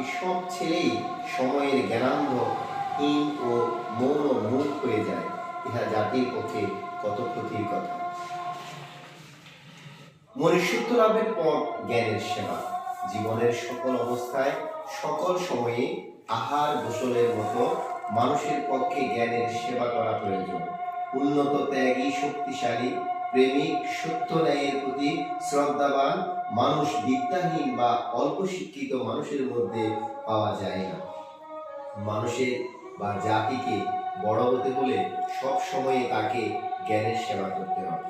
বাকি সব ছেলেই সময়ের জ্ঞানান্ধ, হীন ও মৌন মুখ হয়ে যায়। ইহা জাতির পক্ষে কত ক্ষতির কথা। মনুষ্যত্ব লাভের পর জ্ঞানের সেবা। জীবনের সকল অবস্থায়, সকল সময়ে আহার গোসলের মতো মানুষের পক্ষে জ্ঞানের সেবা করা প্রয়োজন। উন্নত, ত্যাগী, শক্তিশালী, প্রেমিক, সত্য ন্যায়ের প্রতি শ্রদ্ধাবান, মানুষ বিদ্যাহীন বা অল্প শিক্ষিত মানুষের মধ্যে পাওয়া যায় না। মানুষের বা জাতিকে বড় হতে হলে সব সময়ে তাকে জ্ঞানের সেবা করতে হবে।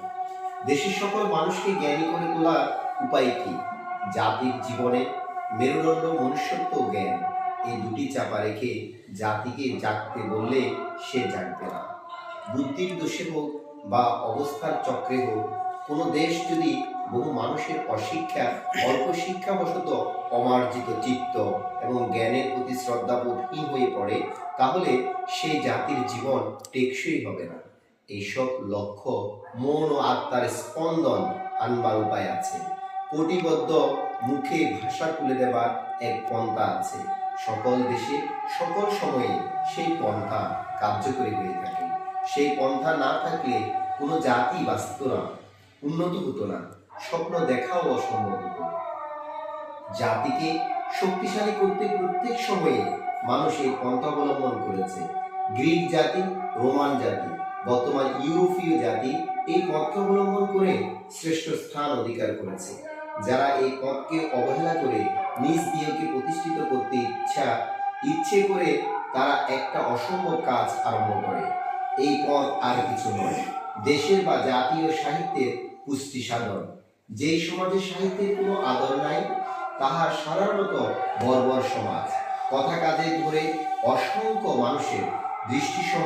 দেশের সকল মানুষকে জ্ঞানী করে তোলার উপায় কি? জাতির জীবনে মেরুদণ্ড মনুষ্যত্ব জ্ঞান, এই দুটি চাপা রেখে জাতিকে জাগতে বললে সে জাগবে না। বুদ্ধির দোষে হোক বা অবস্থার চক্রে হোক, কোনো দেশ যদি বহু মানুষের অশিক্ষা, অল্প শিক্ষাবশত অমার্জিত চিত্ত এবং জ্ঞানের প্রতি শ্রদ্ধাবোধহীন হয়ে পড়ে, তাহলে সেই জাতির জীবন টেকসই হবে না। এইসব লক্ষ্য, মন ও আত্মার স্পন্দন আনবার উপায় আছে। কোটিবদ্ধ মুখে ভাষা তুলে দেবার এক পন্থা আছে। সকল দেশে, সকল সময়ে সেই পন্থা কার্যকরী হয়ে থাকে। সেই পন্থা না থাকলে কোনো জাতি বাঁচত না, উন্নত হতো না, স্বপ্ন দেখাও অসম্ভব হতো জাতিকে শক্তিশালী করতে প্রত্যেক সময়ে মানুষ এই পন্থা অবলম্বন করেছে। গ্রিক জাতি, রোমান জাতি, বর্তমান ইউরোপীয় জাতি এই পথকে অবলম্বন করে শ্রেষ্ঠ স্থান অধিকার করেছে। যারা এই পথকে অবহেলা করে নিজ দিয়েকে প্রতিষ্ঠিত করতে ইচ্ছা, ইচ্ছে করে তারা একটা অসম্ভব কাজ আরম্ভ করে। এই পথ আর কিছু নয়। দেশের বা জাতীয় সাহিত্যের পুষ্টি সাধন। যেই সমাজে সাহিত্যের কোনো আদর নাই তাহার সাধারণত বর্বর সমাজ। কথা কাজে ধরে অসংখ্য মানুষের দৃষ্টি